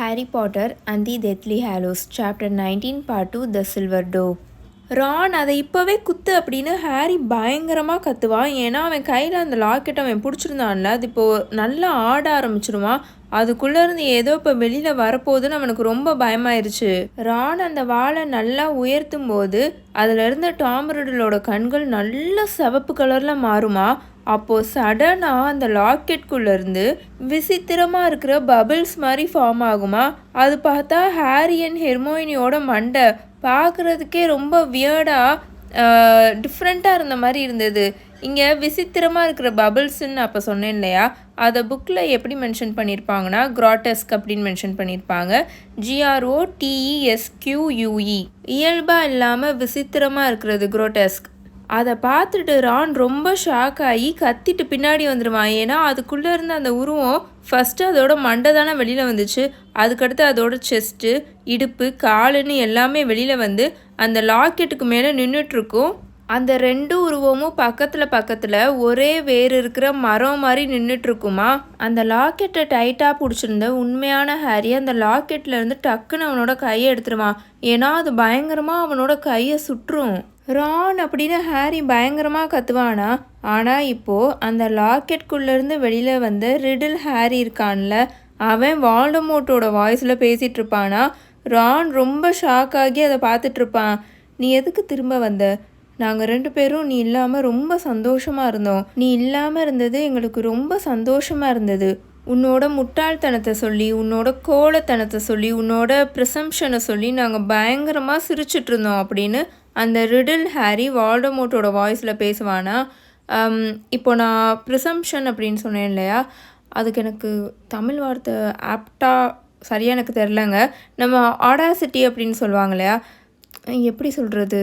Harry Potter and the Deathly Hallows Chapter 19 Part 2 The Silver Door Ron அதை இப்போவே குத்து அப்படின்னு ஹாரி பயங்கரமாக கத்துவான். ஏன்னா அவன் கையில் அந்த லாக்கெட் அவன் பிடிச்சிருந்தான்ல அது இப்போது நல்லா ஆட ஆரம்பிச்சிருவான் அதுக்குள்ளேருந்து ஏதோ இப்போ வெளியில் வரப்போகுதுன்னு அவனுக்கு ரொம்ப பயமாயிருச்சு. ரான் அந்த வாளை நல்லா உயர்த்தும் போது அதில் இருந்த டாம் ரிடலோட கண்கள் நல்ல சிவப்பு கலரில் மாறுமா. அப்போது சடனாக அந்த லாக்கெட்குள்ளேருந்து விசித்திரமாக இருக்கிற பபிள்ஸ் மாதிரி ஃபார்ம் ஆகுமா? அது பார்த்தா ஹாரி அண்ட் ஹெர்மோயினியோட மண்டை. பார்க்குறதுக்கே ரொம்ப வியர்டாக டிஃப்ரெண்ட்டாக இருந்த மாதிரி இருந்தது. இங்கே விசித்திரமாக இருக்கிற பபிள்ஸ்ன்னு அப்போ சொன்னேன் இல்லையா? அதை புக்கில் எப்படி மென்ஷன் பண்ணியிருப்பாங்கன்னா கிராட்டஸ்க் அப்படின்னு மென்ஷன் பண்ணியிருப்பாங்க ஜிஆர்ஓ டிஇஎஸ்கியூயூஇ இயல்பாக இல்லாமல் விசித்திரமாக இருக்கிறது குரோட்டஸ்க் அதை பார்த்துட்டு ரான் ரொம்ப ஷாக் ஆகி கத்திட்டு பின்னாடி வந்துடுவான் ஏன்னா அதுக்குள்ளே இருந்த அந்த உருவம் ஃபஸ்ட்டு அதோட மண்டை தானே வெளியில் வந்துச்சு. அதுக்கடுத்து அதோட செஸ்ட்டு இடுப்பு காலுன்னு எல்லாமே வெளியில் வந்து அந்த லாக்கெட்டுக்கு மேலே நின்றுட்டுருக்கும் அந்த ரெண்டு உருவமும் பக்கத்தில் பக்கத்தில் ஒரே வேர் இருக்கிற மரம் மாதிரி நின்றுட்டுருக்குமா அந்த லாக்கெட்டை டைட்டாக பிடிச்சிருந்த உண்மையான ஹாரி அந்த லாக்கெட்டில் இருந்து டக்குன்னு அவனோட கையை எடுத்துருவான். ஏன்னா அது பயங்கரமாக அவனோட கையை சுற்றும். ரான் அப்படின்னு ஹாரி பயங்கரமாக கத்துவானா? ஆனால் இப்போது அந்த லாக்கெட்குள்ளேருந்து வெளியில் வந்து ரிடில் ஹாரி இருக்கான்ல அவன் வால்டமோட்டோட வாய்ஸில் பேசிகிட்டு இருப்பானா ரான் ரொம்ப ஷாக் ஆகி அதை பார்த்துட்ருப்பான் நீ எதுக்கு திரும்ப வந்த? நாங்கள் ரெண்டு பேரும் நீ இல்லாமல் ரொம்ப சந்தோஷமாக இருந்தோம். நீ இல்லாமல் இருந்தது எங்களுக்கு ரொம்ப சந்தோஷமாக இருந்தது. உன்னோட முட்டாள்தனத்தை சொல்லி உன்னோட கோலத்தனத்தை சொல்லி உன்னோட ப்ரிசம்ஷனை சொல்லி நாங்கள் பயங்கரமாக சிரிச்சிட்ருந்தோம் அப்படின்னு அந்த ரிடில் ஹாரி வால்டமோட்டோட வாய்ஸில் பேசுவானா? இப்போ நான் ப்ரிசம்ஷன் அப்படின்னு சொன்னேன் இல்லையா? அதுக்கு எனக்கு தமிழ் வார்த்தை ஆப்டாக சரியாக எனக்கு தெரிலங்க நம்ம ஆடாசிட்டி அப்படின்னு சொல்லுவாங்க இல்லையா? எப்படி சொல்கிறது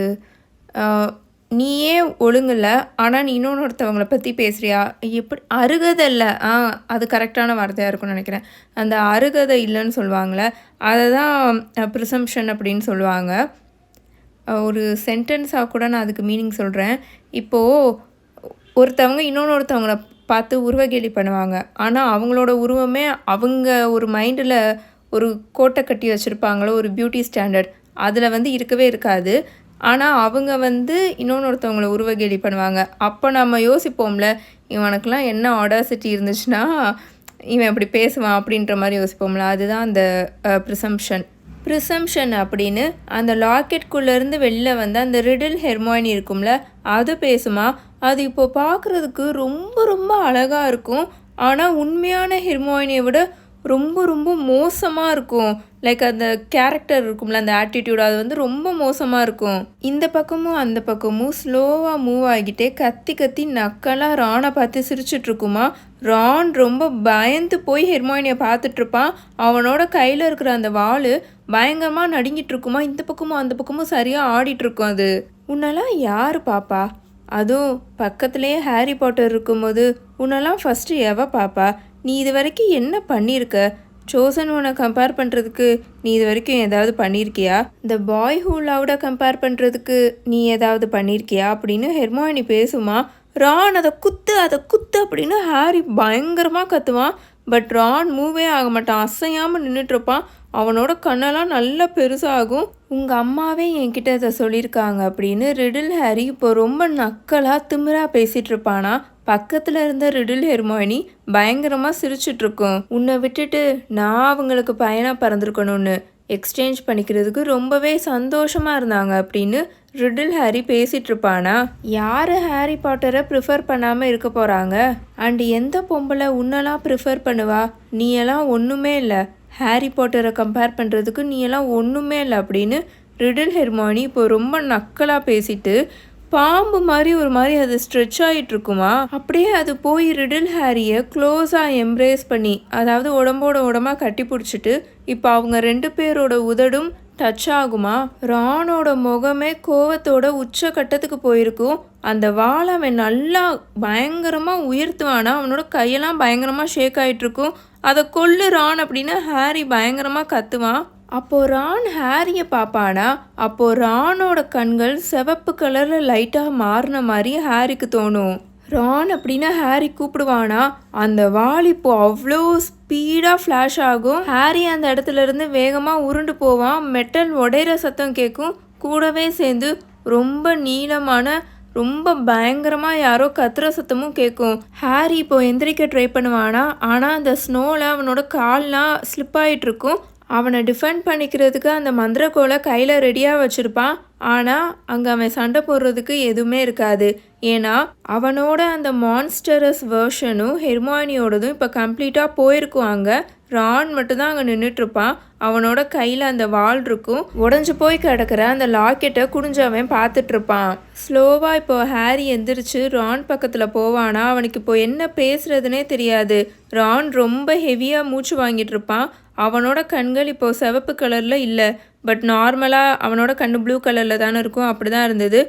நீயே ஒழுங்கில்ல ஆனால் நீ இன்னொருத்தவங்கள பற்றி பேசுகிறியா எப்படி அருகதை இல்லை. ஆ அது கரெக்டான வார்த்தையாக இருக்கும்னு நினைக்கிறேன். அந்த அருகதை இல்லைன்னு சொல்லுவாங்களே அதை தான் ப்ரிசம்ஷன் அப்படின்னு சொல்லுவாங்க. ஒரு சென்டென்ஸாக கூட நான் அதுக்கு மீனிங் சொல்கிறேன் இப்போது ஒருத்தவங்க இன்னொன்று ஒருத்தவங்கள பார்த்து உருவகேலி பண்ணுவாங்க. ஆனால் அவங்களோட உருவமே அவங்க ஒரு மைண்டில் ஒரு கோட்டை கட்டி வச்சுருப்பாங்களோ ஒரு பியூட்டி ஸ்டாண்டர்ட் அதில் வந்து இருக்கவே இருக்காது. ஆனால் அவங்க வந்து இன்னொன்று ஒருத்தவங்களை உருவகேலி பண்ணுவாங்க. அப்போ நம்ம யோசிப்போம்ல இவனுக்கெலாம் என்ன ஆடாசிட்டி இருந்துச்சுன்னா இவன் இப்படி பேசுவான் அப்படின்ற மாதிரி யோசிப்போம்ல. அதுதான் அந்த ப்ரிசம்ஷன் ப்ரிசம்ஷன் அப்படின்னு அந்த லாக்கெட்குள்ளேருந்து வெளில வந்து அந்த ரிடில் ஹெர்மாயின் இருக்கும்ல அது பேசுமா அது இப்போ பார்க்குறதுக்கு ரொம்ப ரொம்ப அழகாக இருக்கும். ஆனால் உண்மையான ஹெர்மாயினியை விட ரொம்ப ரொம்ப மோசமாக இருக்கும். லைக் அந்த கேரக்டர் இருக்கும்ல அந்த ஆட்டிடியூட் அது வந்து ரொம்ப மோசமாக இருக்கும். இந்த பக்கமும் அந்த பக்கமும் ஸ்லோவாக மூவ் ஆகிட்டே கத்தி கத்தி நக்கலாக ராணை பார்த்து சிரிச்சிட்டு இருக்குமா? ரான் ரொம்ப பயந்து போய் ஹெர்மாயினியை பார்த்துட்ருப்பான் அவனோட கையில் இருக்கிற அந்த வாள் பயங்கரமாக நடுங்கிட்டு இருக்குமா? இந்த பக்கமும் அந்த பக்கமும் சரியாக ஆடிட்டுருக்கும் அது. உன்னெல்லாம் யார் பாப்பா? அதுவும் பக்கத்துலேயே ஹாரி பாட்டர் இருக்கும்போது உன்னெல்லாம் ஃபஸ்ட்டு எவ பாப்பா? நீ இது வரைக்கும் என்ன பண்ணியிருக்க? சோசன் உன்னை கம்பேர் பண்ணுறதுக்கு நீ இது வரைக்கும் ஏதாவது பண்ணியிருக்கியா? இந்த பாய் ஹூ கம்பேர் பண்ணுறதுக்கு நீ ஏதாவது பண்ணியிருக்கியா? அப்படின்னு ஹெர்மாயினி பேசுமா? ரான் அதை குத்து அதை குத்து அப்படின்னு ஹாரி பயங்கரமாக கத்துவான். பட் ரான் மூவே ஆக மாட்டான். அசையாமல் நின்றுட்டுருப்பான் அவனோட கண்ணெல்லாம் நல்லா பெருசாகும். உங்கள் அம்மாவே என்கிட்ட இதை சொல்லியிருக்காங்க அப்படின்னு ரிடில் ஹாரி இப்போ ரொம்ப நக்கலாக திமிராக பேசிகிட்டு இருப்பானா? பக்கத்தில் இருந்த ரிடில் ஹெர்மாயினி பயங்கரமாக சிரிச்சிட்ருக்கோம். உன்னை விட்டுட்டு நான் அவங்களுக்கு பயனாக பறந்துருக்கணும்னு எக்ஸ்சேஞ்ச் பண்ணிக்கிறதுக்கு ரொம்பவே சந்தோஷமாக இருந்தாங்க அப்படின்னு ரிடில் ஹாரி பேசிகிட்டு இருப்பானா யார் ஹாரி பாட்டரை ப்ரிஃபர் பண்ணாமல் இருக்க போகிறாங்க அண்ட் எந்த பொம்பளை உன்னெல்லாம் ப்ரிஃபர் பண்ணுவா? நீ எல்லாம் ஒன்றுமே இல்லை. ஹாரி பாட்டரை கம்பேர் பண்ணுறதுக்கு நீ எல்லாம் ஒன்றுமே இல்லை அப்படின்னு ரிடில் ஹெர்மானி இப்போ ரொம்ப நக்கலாக பேசிட்டு பாம்பு மாதிரி ஒரு மாதிரி அது ஸ்ட்ரெச் ஆகிட்டு இருக்குமா அப்படியே அது போய் ரிடில் ஹாரியை க்ளோஸாக எம்ப்ரேஸ் பண்ணி அதாவது உடம்போட உடம்பா கட்டி பிடிச்சிட்டு இப்போ அவங்க ரெண்டு பேரோட உதடும் டச் ஆகுமா? ராணோட முகமே கோவத்தோட உச்ச கட்டத்துக்கு போயிருக்கும். அந்த வாழை அவன் நல்லா பயங்கரமாக உயர்த்துவானா. அவனோட கையெல்லாம் பயங்கரமாக ஷேக் ஆகிட்டுருக்கும் அதை கொல்லு ரான் அப்படின்னு ஹாரி பயங்கரமாக கத்துவான். அப்போது ரான் ஹாரியை பார்ப்பானா அப்போது ரானோட கண்கள் சிவப்பு கலரில் லைட்டாக மாறின மாதிரி ஹாரிக்கு தோணும். ரான் அப்படின்னா ஹாரி கூப்பிடுவானா? அந்த வால் இப்போ அவ்வளோ ஸ்பீடாக ஃப்ளாஷ் ஆகும். ஹாரி அந்த இடத்துல இருந்து வேகமாக உருண்டு போவான். மெட்டல் உடையிற சத்தம் கேட்கும். கூடவே சேர்ந்து ரொம்ப நீளமான ரொம்ப பயங்கரமாக யாரோ கத்துற சத்தமும் கேட்கும். ஹாரி இப்போ எந்திரிக்க ட்ரை பண்ணுவானா? ஆனால் அந்த ஸ்னோவில் அவனோட கால்லாம் ஸ்லிப் ஆகிட்டு இருக்கும். அவனை டிஃபெண்ட் பண்ணிக்கிறதுக்கு அந்த மந்திரக்கோலை கையில் ரெடியாக வச்சுருப்பான். ஆனால் அங்கே அவன் சண்டை போடுறதுக்கு எதுவுமே இருக்காது. ஏன்னா அவனோட அந்த மான்ஸ்டரஸ் வேர்ஷனும் ஹெர்மானியோடதும் இப்போ கம்ப்ளீட்டாக போயிருக்கும் அங்கே. ரான் மட்டும்தான் அங்கே நின்றுட்டுருப்பான் அவனோட கையில் அந்த வால் இருக்கும். உடஞ்சி போய் கிடக்கிற அந்த லாக்கெட்டை குடிஞ்சு அவன் பார்த்துட்ருப்பான் ஸ்லோவாக இப்போ ஹாரி எந்திரிச்சு ரான் பக்கத்தில் போவானா? அவனுக்கு இப்போ என்ன பேசுறதுனே தெரியாது. ரான் ரொம்ப ஹெவியாக மூச்சு வாங்கிட்டு இருப்பான் அவனோட கண்கள் இப்போ சிவப்பு கலரில் இல்லை பட் நார்மலாக அவனோட கண் ப்ளூ கலரில் தானே இருக்கும் அப்படி தான் இருந்தது.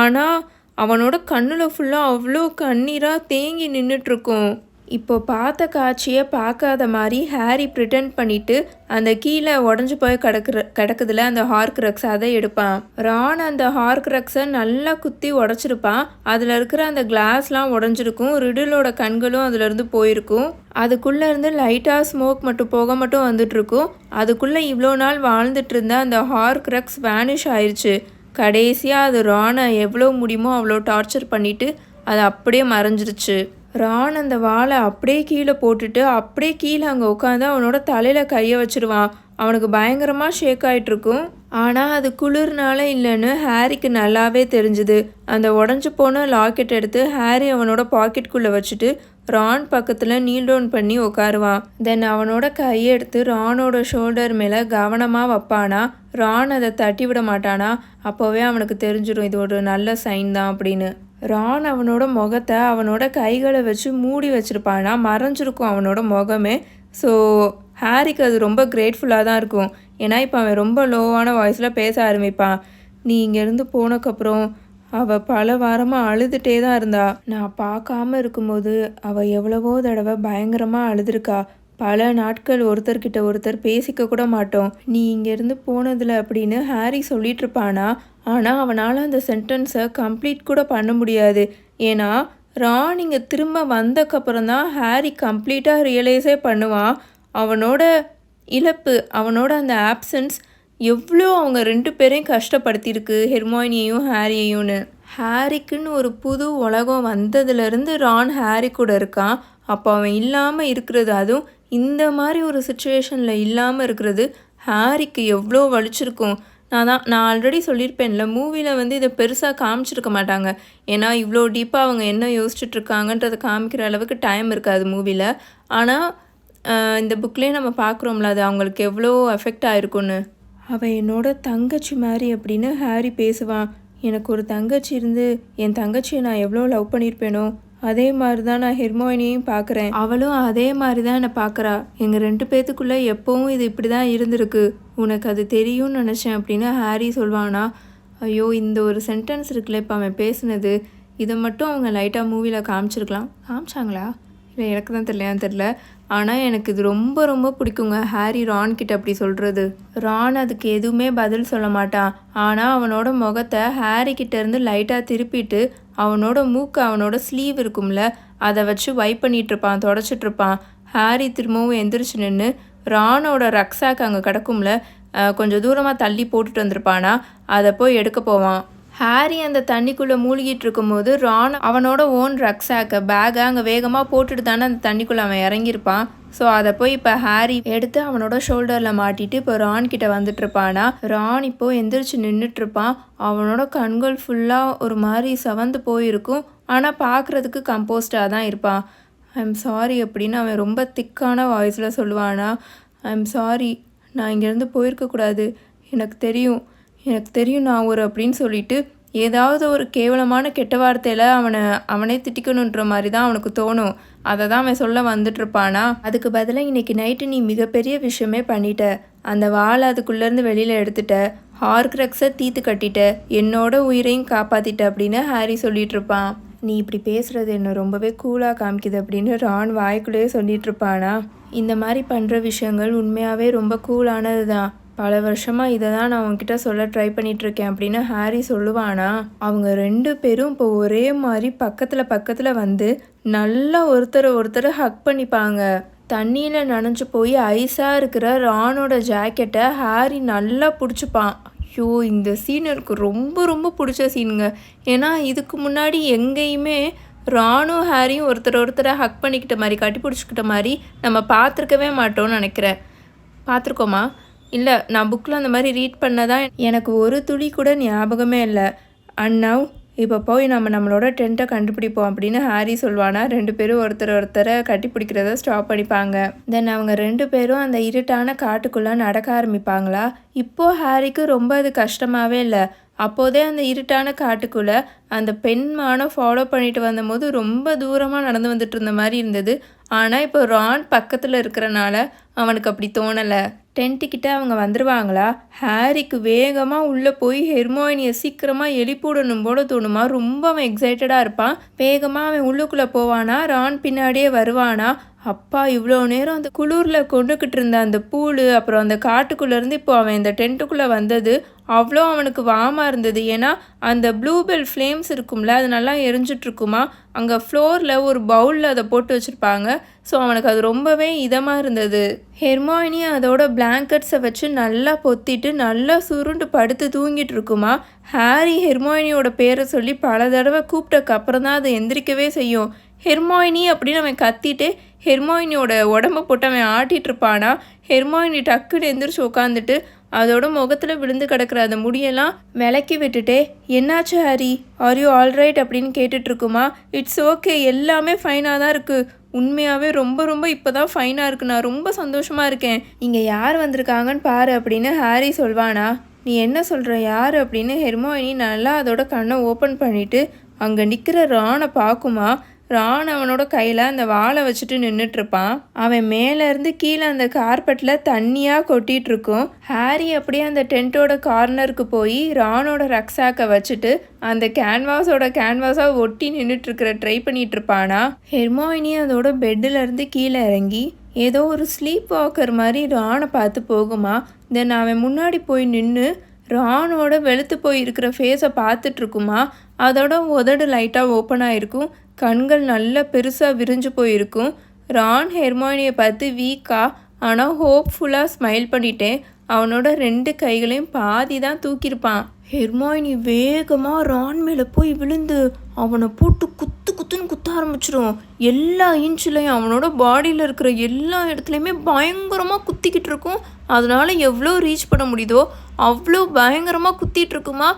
ஆனால் அவனோட கண்ணில் ஃபுல்லாக அவ்வளோ கண்ணீராக தேங்கி நின்றுட்டுருக்கும் இப்போ பார்த்த காட்சியை பார்க்காத மாதிரி ஹாரி ப்ரிட்டன் பண்ணிட்டு அந்த கீழே உடஞ்சி போய் கிடக்குற கிடக்குதுல அந்த ஹார்க் ரக்ஸ் அதை எடுப்பான். ரான் அந்த ஹார்க் ரக்ஸை நல்லா குத்தி உடச்சிருப்பான். அதில் இருக்கிற அந்த கிளாஸ்லாம் உடஞ்சிருக்கும். ரிடிலோட கண்களும் அதுலேருந்து போயிருக்கும். அதுக்குள்ளே இருந்து லைட்டாக ஸ்மோக் மட்டும் போக மட்டும் வந்துட்டுருக்கும். அதுக்குள்ளே இவ்வளோ நாள் வாழ்ந்துட்டு இருந்த அந்த ஹார்க் ரக்ஸ் வேனிஷ் ஆயிடுச்சு கடைசியாக அது ரானை எவ்வளோ முடியுமோ அவ்வளோ டார்ச்சர் பண்ணிவிட்டு அது அப்படியே மறைஞ்சிருச்சு. ரான் அந்த வாளை அப்படியே கீழே போட்டுட்டு அப்படியே கீழே அங்கே உட்காந்து அவனோட தலையில் கையை வச்சுருவான். அவனுக்கு பயங்கரமாக ஷேக் ஆகிட்ருக்கும் ஆனால் அது குளிர்னால இல்லைன்னு ஹாரிக்கு நல்லாவே தெரிஞ்சுது. அந்த உடஞ்சி போன லாக்கெட் எடுத்து ஹாரி அவனோட பாக்கெட்குள்ளே வச்சுட்டு ரான் பக்கத்தில் நீல் டவுன் பண்ணி உட்காருவான். தென் அவனோட கையை எடுத்து ரானோட ஷோல்டர் மேலே கவனமாக வைப்பானா? ரான் அதை தட்டி விட மாட்டானா? அப்போவே அவனுக்கு தெரிஞ்சிடும் இது ஒரு நல்ல சைன் தான் அப்படின்னு. ரான் அவனோட முகத்தை அவனோட கைகளை வச்சு மூடி வச்சுருப்பானா? மறைஞ்சிருக்கும் அவனோட முகமே. ஸோ ஹாரிக்கு அது ரொம்ப கிரேட்ஃபுல்லாக தான் இருக்கும். ஏன்னா இப்போ அவன் ரொம்ப லோவான வாய்ஸில் பேச ஆரம்பிப்பான். நீ இங்கேருந்து போனக்கப்புறம் அவள் பல வாரமாக அழுதுகிட்டே தான் இருந்தா. நான் பார்க்காம இருக்கும்போது அவள் எவ்வளவோ தடவை பயங்கரமாக அழுதுருக்கா. பல நாட்கள் ஒருத்தர்கிட்ட ஒருத்தர் பேசிக்க கூட மாட்டோம். நீ இங்கேருந்து போனதில் அப்படின்னு ஹாரி சொல்லிட்டு இருப்பானா? ஆனால் அவனால் அந்த சென்டென்ஸை கம்ப்ளீட் கூட பண்ண முடியாது. ஏன்னா ரான் இங்கே திரும்ப வந்தக்கப்புறம் தான் ஹாரி கம்ப்ளீட்டாக ரியலைஸே பண்ணுவான். அவனோட இழப்பு அவனோட அந்த ஆப்சன்ஸ் எவ்வளோ அவங்க ரெண்டு பேரையும் கஷ்டப்படுத்தியிருக்கு ஹெர்மாயினியையும் ஹாரியையும்னு. ஹாரிக்குன்னு ஒரு புது உலகம் வந்ததுலேருந்து ரான் ஹாரி கூட இருக்கான். அப்போ அவன் இல்லாமல் இருக்கிறது அதுவும் இந்த மாதிரி ஒரு சுச்சுவேஷனில் இல்லாமல் இருக்கிறது ஹாரிக்கு எவ்வளோ வலிச்சிருக்கும். நான் தான் நான் ஆல்ரெடி சொல்லியிருப்பேன்ல மூவியில் வந்து இதை பெருசாக காமிச்சிருக்க மாட்டாங்க. ஏன்னா இவ்வளோ டீப்பாக அவங்க என்ன யோசிச்சுட்ருக்காங்கன்றதை காமிக்கிற அளவுக்கு டைம் இருக்காது மூவியில் ஆனால் இந்த புக்லேயே நம்ம பார்க்குறோம்ல அது அவங்களுக்கு எவ்வளோ எஃபெக்ட் ஆகிருக்குன்னு அவள் என்னோட தங்கச்சி மாதிரி அப்படின்னு ஹாரி பேசுவான். எனக்கு ஒரு தங்கச்சி இருந்து என் தங்கச்சியை நான் எவ்வளோ லவ் பண்ணியிருப்பேனோ அதே மாதிரி தான் நான் ஹெர்மோனியையும் பார்க்குறேன். அவளும் அதே மாதிரி தான் என்னை பார்க்குறா. எங்கள் ரெண்டு பேத்துக்குள்ளே எப்போவும் இது இப்படி தான் இருந்திருக்கு. உனக்கு அது தெரியும்னு நினச்சேன் அப்படின்னு ஹாரி சொல்வானா ஐயோ இந்த ஒரு சென்டென்ஸ் இருக்குல்ல இப்போ அவன் பேசுனது. இதை மட்டும் அவங்க லைட்டாக மூவியில் காமிச்சிருக்கலாம். காமிச்சாங்களா? இல்லை எனக்கு தான் தெரியலையான்னு தெரில ஆனால் எனக்கு இது ரொம்ப ரொம்ப பிடிக்குங்க. ஹாரி ரான் கிட்ட அப்படி சொல்கிறது ரான் அதுக்கு எதுவுமே பதில் சொல்ல மாட்டான். ஆனால் அவனோட முகத்தை ஹாரி கிட்டேருந்து லைட்டாக திருப்பிட்டு அவனோட மூக்கு அவனோட ஸ்லீவ் இருக்கும்ல அதை வச்சு வைப் பண்ணிகிட்ருப்பான் தொடச்சிட்ருப்பான் ஹாரி திரும்பவும் எந்திரிச்சு நின்று ரானோட ரக்ஸாக்கு அங்கே கிடக்கும்ல கொஞ்சம் தூரமாக தள்ளி போட்டுட்டு வந்திருப்பானா அதை போய் எடுக்க போவான். ஹாரி அந்த தண்ணிக்குள்ளே மூழ்கிட்டு இருக்கும்போது ரான் அவனோட ஓன் ரக்ஸாக்கை பேக்கை அங்கே வேகமாக போட்டுட்டு தானே அந்த தண்ணிக்குள்ளே அவன் இறங்கியிருப்பான். ஸோ அதை போய் இப்போ ஹாரி எடுத்து அவனோட ஷோல்டரில் மாட்டிட்டு இப்போ ரான் கிட்ட வந்துட்டு இருப்பானா ரான் இப்போ எந்திரிச்சு நின்றுட்டுருப்பான் அவனோட கண்கள் ஃபுல்லாக ஒரு மாதிரி சவந்து போயிருக்கும். ஆனால் பார்க்குறதுக்கு கம்போஸ்டாக தான் இருப்பான். ஐ எம் சாரி அப்படின்னு அவன் ரொம்ப திக்கான வாய்ஸில் சொல்லுவானா? ஐ எம் சாரி நான் இங்கேருந்து போயிருக்கக்கூடாது எனக்கு தெரியும். எனக்கு தெரியும் நான் ஒரு அப்படின்னு சொல்லிட்டு ஏதாவது ஒரு கேவலமான கெட்ட வார்த்தையில் அவனை அவனே திட்டிக்கணுன்ற மாதிரி தான் அவனுக்கு தோணும். அதை தான் அவன் சொல்ல வந்துட்டுருப்பானா? அதுக்கு பதிலாக இன்றைக்கி நைட்டு நீ மிகப்பெரிய விஷயமே பண்ணிட்ட. அந்த வாழை அதுக்குள்ளேருந்து வெளியில் எடுத்துட்ட. ஹார்க்ரக்ஸை தீத்து கட்டிட்ட. என்னோட உயிரையும் காப்பாற்றிட்ட அப்படின்னு ஹாரி சொல்லிட்டு இருப்பான் நீ இப்படி பேசுகிறது என்ன ரொம்பவே கூலாக காமிக்குது அப்படின்னு ரான் வாய்க்குள்ளேயே சொல்லிட்டு இருப்பானா இந்த மாதிரி பண்ணுற விஷயங்கள் உண்மையாகவே ரொம்ப கூலானது தான் பல வருஷமாக இதை தான் நான் அவங்கக்கிட்ட சொல்ல ட்ரை பண்ணிகிட்ருக்கேன் அப்படின்னு ஹாரி சொல்லுவானா? அவங்க ரெண்டு பேரும் இப்போ ஒரே மாதிரி பக்கத்தில் பக்கத்தில் வந்து நல்லா ஒருத்தரை ஒருத்தர் ஹக் பண்ணிப்பாங்க. தண்ணியில் நனைஞ்சு போய் ஐஸாக இருக்கிற ரானோட ஜாக்கெட்டை ஹாரி நல்லா பிடிச்சிப்பான். ஐயோ இந்த சீன் எனக்கு ரொம்ப ரொம்ப பிடிச்ச சீனுங்க ஏன்னா இதுக்கு முன்னாடி எங்கேயுமே ராணும் ஹாரியும் ஒருத்தர் ஒருத்தரை ஹக் பண்ணிக்கிட்ட மாதிரி கட்டி பிடிச்சிக்கிட்ட மாதிரி நம்ம பார்த்துருக்கவே மாட்டோம்னு நினைக்கிறேன். பார்த்துருக்கோமா? இல்லை நான் புக்கில் அந்த மாதிரி ரீட் பண்ணதான் எனக்கு ஒரு துளி கூட ஞாபகமே இல்லை. அண்ணாவ் இப்போ போய் நம்ம நம்மளோட டென்ட்டை கண்டுபிடிப்போம் அப்படின்னு ஹாரி சொல்வானா ரெண்டு பேரும் ஒருத்தர் ஒருத்தரை கட்டி பிடிக்கிறத ஸ்டாப் பண்ணிப்பாங்க. தென் அவங்க ரெண்டு பேரும் அந்த இருட்டான காட்டுக்குள்ளே நடக்க ஆரம்பிப்பாங்களா? இப்போது ஹாரிக்கு ரொம்ப அது கஷ்டமாகவே இல்லை. அப்போதே அந்த இருட்டான காட்டுக்குள்ளே அந்த பெண்மானை ஃபாலோ பண்ணிட்டு வந்தபோது ரொம்ப தூரமாக நடந்து வந்துட்டு இருந்த மாதிரி இருந்தது. ஆனால் இப்போ ரான் பக்கத்தில் இருக்கிறனால அவனுக்கு அப்படி தோணலை. டென்ட்டுக்கிட்ட அவங்க வந்துடுவாங்களா ஹாரிக்கு வேகமாக உள்ளே போய் ஹெர்மோயினியை சீக்கிரமாக எழுப்பிவிடணும் போல தோணுமா? ரொம்ப அவன் எக்ஸைட்டடாக இருப்பான். வேகமாக அவன் உள்ளுக்குள்ளே போவானா? ரான் பின்னாடியே வருவானா? அப்பா இவ்வளோ நேரம் அந்த குளிரில் கொண்டுக்கிட்டு இருந்த அந்த பூல் அப்புறம் அந்த காட்டுக்குள்ளேருந்து இப்போ அவன் இந்த டென்ட்டுக்குள்ளே வந்தது அவ்வளோ அவனுக்கு வாமாக இருந்தது. ஏன்னா அந்த ப்ளூபெல் ஃப்ளேம்ஸ் இருக்கும்ல அது நல்லா எரிஞ்சிட்ருக்குமா அங்கே ஃப்ளோரில் ஒரு பவுலில் அதை போட்டு வச்சுருப்பாங்க. ஸோ அவனுக்கு அது ரொம்பவே இதமாக இருந்தது. ஹெர்மாயினி அதோட பிளாங்கெட்ஸை வச்சு நல்லா பொத்திட்டு நல்லா சுருண்டு படுத்து தூங்கிட்டு இருக்குமா? ஹாரி ஹெர்மாயினியோட பேரை சொல்லி பல தடவை கூப்பிட்டக்கு அப்புறம் தான் அதை எந்திரிக்கவே செய்யும். ஹெர்மாயினி அப்படின்னு அவன் கத்திட்டு ஹெர்மாயினியோட உடம்ப போட்டு அவன் ஆட்டிகிட்டு இருப்பானா? ஹெர்மாயினி டக்குன்னு எந்திரிச்சு உட்காந்துட்டு அதோட முகத்தில் விழுந்து கிடக்கிற அந்த முடியெல்லாம் விளக்கி விட்டுட்டே என்னாச்சு ஹாரி? ஆர் யூ ஆல்ரைட் அப்படின்னு கேட்டுட்ருக்குமா இட்ஸ் ஓகே எல்லாமே ஃபைனாக தான் இருக்குது உண்மையாகவே ரொம்ப ரொம்ப இப்போ தான் ஃபைனாக இருக்கு. நான் ரொம்ப சந்தோஷமாக இருக்கேன். இங்கே யார் வந்திருக்காங்கன்னு பாரு அப்படின்னு ஹாரி சொல்வானா. நீ என்ன சொல்கிற யார் அப்படின்னு ஹெர்மோயினி நல்லா அதோட கண்ணை ஓப்பன் பண்ணிவிட்டு அங்கே நிற்கிற ராணை பார்க்குமா? ரான் அவனோட கையில் அந்த வாழை வச்சுட்டு நின்றுட்டுருப்பான் அவன் மேலேருந்து கீழே அந்த கார்பெட்டில் தண்ணியாக கொட்டிகிட்ருக்கும் ஹாரி அப்படியே அந்த டென்ட்டோட கார்னருக்கு போய் ராணோட ரக்ஸாக்கை வச்சுட்டு அந்த கேன்வாஸோட கேன்வாஸாக ஒட்டி நின்றுட்டுருக்கிற ட்ரை பண்ணிகிட்டு இருப்பானா ஹெர்மோயினி அதோட பெட்டிலேருந்து கீழே இறங்கி ஏதோ ஒரு ஸ்லீப் வாக்கர் மாதிரி ரானை பார்த்து போகுமா. தென் அவன் முன்னாடி போய் நின்று ரானோட வெளுத்து போய் இருக்கிற ஃபேஸை பார்த்துட்ருக்குமா அதோட உதடு லைட்டாக ஓப்பன் ஆகிருக்கும் கண்கள் நல்ல பெருசாக விரிஞ்சு போயிருக்கும். ரான் ஹெர்மானியை பார்த்து வீக்காக ஆனால் ஹோப்ஃபுல்லாக ஸ்மைல் பண்ணிட்டேன். அவனோட ரெண்டு கைகளையும் பாதி தான் தூக்கியிருப்பான். ஹெர்மாயினி வேகமாக ரான் மேலே போய் விழுந்து அவனை போட்டு குத்து குத்துன்னு குத்த ஆரம்பிச்சிடும் எல்லா இன்ச்சிலையும் அவனோட பாடியில் இருக்கிற எல்லா இடத்துலையுமே பயங்கரமாக குத்திக்கிட்டு இருக்கும். அதனால் எவ்வளோ ரீச் பண்ண முடியுதோ அவ்வளோ பயங்கரமாக குத்திட்டு இருக்குமா.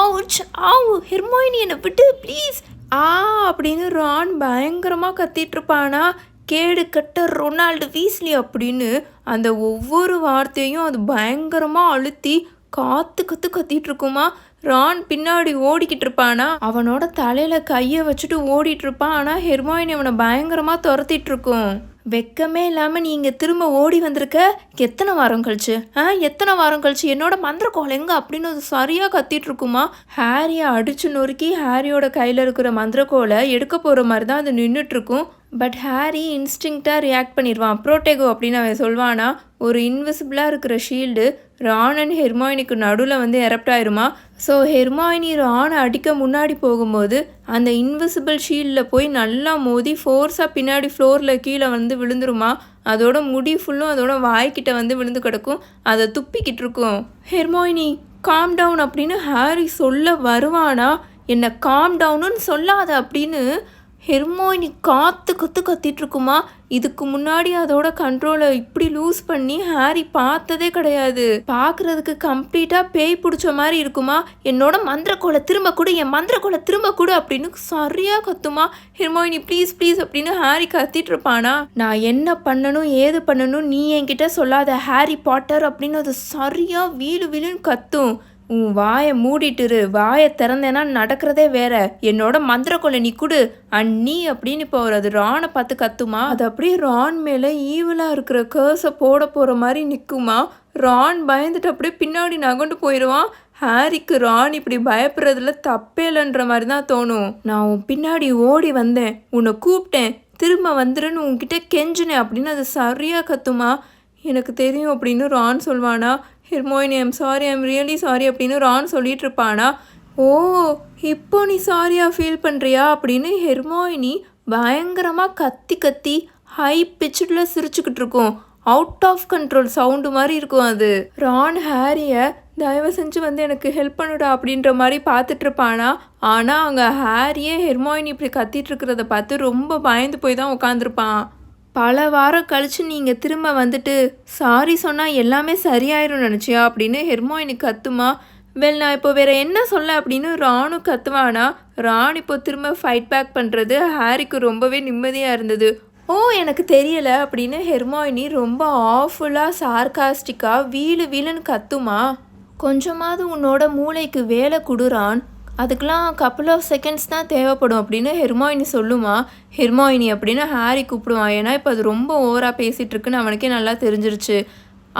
ஆவுச் ஆவு ஹெர்மாயினி என்னை விட்டு ப்ளீஸ். ஆ அப்படின்னு ரான் பயங்கரமாக கத்திட்டுருப்பானா? கேடு கட்ட ரொனால்டு வீஸ்லி அப்படின்னு அந்த ஒவ்வொரு வார்த்தையும் அது பயங்கரமாக அழுத்தி காத்து கத்து கத்திட்டு இருக்குமா ரான் பின்னாடி ஓடிக்கிட்டு இருப்பானா? அவனோட தலையில கையை வச்சுட்டு ஓடிட்டு இருப்பான். ஆனால் ஹெர்மாயின் அவனை பயங்கரமாக துரத்திட்டு இருக்கும். வெக்கமே இல்லாமல் நீங்கள் திரும்ப ஓடி வந்திருக்க? எத்தனை வாரம் கழிச்சு? ஆ எத்தனை வாரம் கழிச்சு? என்னோட மந்திரக்கோலம் எங்கே அப்படின்னு அது சரியாக கத்திட்டு இருக்குமா? ஹாரியை அடிச்சு நொறுக்கி ஹாரியோட கையில் இருக்கிற மந்திரக்கோளை எடுக்க போகிற மாதிரி தான் அது நின்றுட்டுருக்கும் பட் ஹாரி இன்ஸ்டிங்க்டாக ரியாக்ட் பண்ணிடுவான். ப்ரோட்டேகோ அப்படின்னு அவன் சொல்வானா ஒரு இன்விசிபிளாக இருக்கிற ஷீல்டு ரான் அண்ட் ஹெர்மாயினிக்கு நடுவில் வந்து எரப்ட் ஆயிருமா? ஸோ ஹெர்மாயினி ரானை அடிக்க முன்னாடி போகும்போது அந்த இன்விசிபிள் ஷீல்டில் போய் நல்லா மோதி ஃபோர்ஸாக பின்னாடி ஃப்ளோரில் கீழே வந்து விழுந்துருமா? அதோட முடி ஃபுல்லும் அதோட வாய்க்கிட்ட வந்து விழுந்து கிடக்கும். அதை துப்பிக்கிட்டு இருக்கும். ஹெர்மாயினி காம் டவுன் அப்படின்னு ஹாரி சொல்ல வருவானா? என்னை காம் டவுனுன்னு சொல்லாத அப்படின்னு ஹெர்மோயினி காற்று கற்று கத்திட்டு இருக்குமா? இதுக்கு முன்னாடி அதோட கண்ட்ரோலை இப்படி லூஸ் பண்ணி ஹாரி பார்த்ததே கிடையாது. பார்க்கறதுக்கு கம்ப்ளீட்டாக பேய் பிடிச்ச மாதிரி இருக்குமா? என்னோட மந்திரக்கோலை திரும்ப கொடு என் மந்திரக்கோலை திரும்ப கொடு அப்படின்னு சரியாக கத்துமா? ஹெர்மோயினி ப்ளீஸ் ப்ளீஸ் அப்படின்னு ஹாரி கத்திட்டு இருப்பானா? நான் என்ன பண்ணணும் ஏது பண்ணணும் நீ என்கிட்ட சொல்லாத ஹாரி பாட்டர் அப்படின்னு அது சரியாக வீடு வீலுன்னு கத்தும். உன் வாயை மூடிட்டுரு. வாயை திறந்தேன்னா நடக்கிறதே வேற. என்னோட மந்திர கொலை நீ குடு. அண்ணி அப்படின்னு இப்போ அவர் அது ரானை பார்த்து கத்துமா. அது அப்படியே ரான் மேலே ஈவலாக இருக்கிற கேர்ஸை போட போகிற மாதிரி நிற்குமா ரான் பயந்துட்டு அப்படியே பின்னாடி நகண்டு போயிடுவான் ஹாரிக்கு ரான் இப்படி பயப்படுறதுல தப்பே இல்லைன்ற மாதிரி தான் தோணும். நான் உன் பின்னாடி ஓடி வந்தேன். உன்னை கூப்பிட்டேன். திரும்ப வந்துருன்னு உன்கிட்ட கெஞ்சினேன் அப்படின்னு அது சரியாக கத்துமா. எனக்கு தெரியும் அப்படின்னு Ron சொல்வானா. Hermione I'm sorry I'm really sorry அப்படின்னு ரான் சொல்லிட்டு இருப்பானா ஓ இப்போ நீ சாரியாக ஃபீல் பண்ணுறியா அப்படின்னு ஹெர்மோயினி பயங்கரமாக கத்தி கத்தி ஹை பிச்சில் சிரிச்சுக்கிட்டு இருக்கும் அவுட் ஆஃப் கண்ட்ரோல் சவுண்டு மாதிரி இருக்கும் அது. ரான் ஹாரியை தயவு செஞ்சு வந்து எனக்கு ஹெல்ப் பண்ணுடா அப்படின்ற மாதிரி பார்த்துட்ருப்பானா ஆனால் அங்கே ஹாரியே ஹெர்மோயினி இப்படி கத்திட்டு இருக்கிறத பார்த்து ரொம்ப பயந்து போய் தான் உட்காந்துருப்பான் பல வாரம் கழிச்சு நீங்கள் திரும்ப வந்துட்டு சாரி சொன்னால் எல்லாமே சரியாயிரும் நினச்சியா? அப்படின்னு ஹெர்மோயினி கத்துமா வெல் நான் இப்போ வேறு என்ன சொல்ல? அப்படின்னு ராணு கத்துவானா ரான் இப்போ திரும்ப ஃபைட் பேக் பண்ணுறது ஹாரிக்கு ரொம்பவே நிம்மதியாக இருந்தது. ஓ எனக்கு தெரியலை அப்படின்னு ஹெர்மோயினி ரொம்ப ஆஃபுல்லாக சார்காஸ்டிக்காக வீலு வீலுன்னு கத்துமா கொஞ்சமாவது உன்னோட மூளைக்கு வேலை கொடுறான் அதுக்கெலாம் கப்புள் ஆஃப் செகண்ட்ஸ் தான் தேவைப்படும் அப்படின்னு ஹெர்மாயினி சொல்லுமா. ஹெர்மாயினி அப்படின்னு ஹாரி கூப்பிடுவான் ஏன்னா இப்போ அது ரொம்ப ஓவராக பேசிகிட்டு இருக்குன்னு அவனுக்கே நல்லா தெரிஞ்சிருச்சு.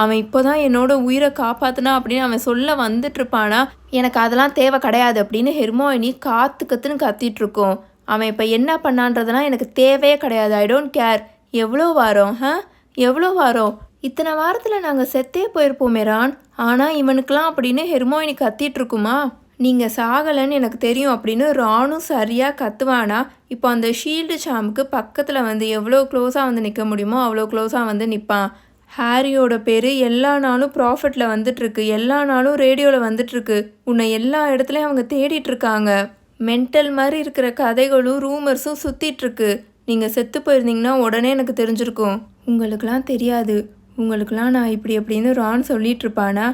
அவன் இப்போ தான் என்னோட உயிரை காப்பாற்றினா அப்படின்னு அவன் சொல்ல வந்துட்டு இருப்பானா எனக்கு அதெல்லாம் தேவை கிடையாது அப்படின்னு ஹெர்மாயினி காத்து கத்துன்னு கத்திட்டு இருக்கோம். அவன் இப்போ என்ன பண்ணான்றதுலாம் எனக்கு தேவையே கிடையாது. ஐ டோன்ட் கேர் எவ்வளோ வாரம் ஹ எவ்வளோ வாரம்? இத்தனை வாரத்தில் நாங்கள் செத்தே போயிருப்போமே ரான். ஆனால் இவனுக்கெலாம் அப்படின்னு ஹெர்மோயினி கத்திட்டு இருக்குமா? நீங்கள் சாகலைன்னு எனக்கு தெரியும் அப்படின்னு ராணும் சரியாக கத்துவானா? இப்போ அந்த ஷீல்டு சாமுக்கு பக்கத்தில் வந்து எவ்வளோ க்ளோஸாக வந்து நிற்க முடியுமோ அவ்வளோ க்ளோஸாக வந்து நிற்பான் ஹாரியோட பேர் எல்லா நாளும் ப்ராஃபிட்டில் வந்துட்டுருக்கு. எல்லா நாளும் ரேடியோவில் வந்துட்டுருக்கு. உன்னை எல்லா இடத்துலையும் அவங்க தேடிட்டுருக்காங்க. மென்டல் மாதிரி இருக்கிற கதைகளும் ரூமர்ஸும் சுற்றிட்டுருக்கு நீங்கள் செத்து போயிருந்தீங்கன்னா உடனே எனக்கு தெரிஞ்சிருக்கும். உங்களுக்கெல்லாம் தெரியாது. உங்களுக்கெல்லாம் நான் இப்படி அப்படின்னு ரான் சொல்லிட்டு இருப்பானா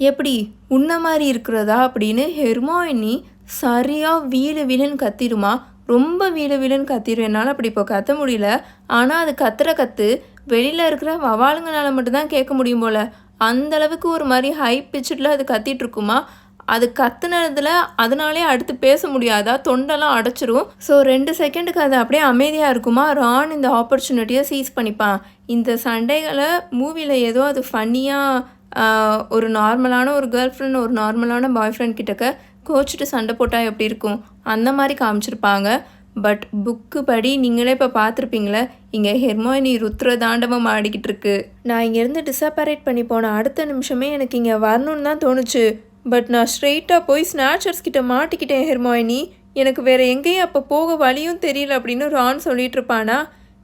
எப்படி? உன்ன மாதிரி இருக்கிறதா அப்படின்னு ஹெர்மாயினி சரியாக வீடு வீடுன்னு கத்திடுமா? ரொம்ப வீடு வீடுன்னு கத்திடும். என்னால் அப்படி இப்போ கத்த முடியல. ஆனால் அது கத்துற கத்து வெளியில் இருக்கிற வவாலுங்கனால மட்டும்தான் கேட்க முடியும் போல். அந்த அளவுக்கு ஒரு மாதிரி ஹை பிச்சில் அது கத்திட்டு இருக்குமா? அது கத்துனதுல அதனாலே அடுத்து பேச முடியாதா? தொண்டெல்லாம் அடைச்சிரும். ஸோ ரெண்டு செகண்டுக்கு அது அப்படியே அமைதியாக இருக்குமா? ரான் இந்த ஆப்பர்ச்சுனிட்டியை சீஸ் பண்ணிப்பான். இந்த சண்டைகளை மூவியில் ஏதோ அது ஃபன்னியாக ஒரு நார்மலான ஒரு கேர்ள் ஃப்ரெண்ட் ஒரு நார்மலான பாய் ஃப்ரெண்ட் கிட்டக்க கோச்சிட்டு சண்டை போட்டால் எப்படி இருக்கும்? அந்த மாதிரி காமிச்சிருப்பாங்க. பட் புக்கு படி நீங்களே இப்போ பார்த்துருப்பீங்களே இங்கே ஹெர்மோயினி ருத்ர தாண்டவம் ஆடிக்கிட்டு இருக்கு. நான் இங்கேருந்து டிசப்பரேட் பண்ணி போன அடுத்த நிமிஷமே எனக்கு இங்கே வரணும்னு தான் தோணுச்சு. பட் நான் ஸ்ட்ரெயிட்டாக போய் ஸ்நாச்சர்ஸ் கிட்ட மாட்டிக்கிட்டேன் ஹெர்மோயினி எனக்கு வேறு எங்கேயும் அப்போ போக வழியும் தெரியல அப்படின்னு ரான் சொல்லிட்டு இருப்பானா?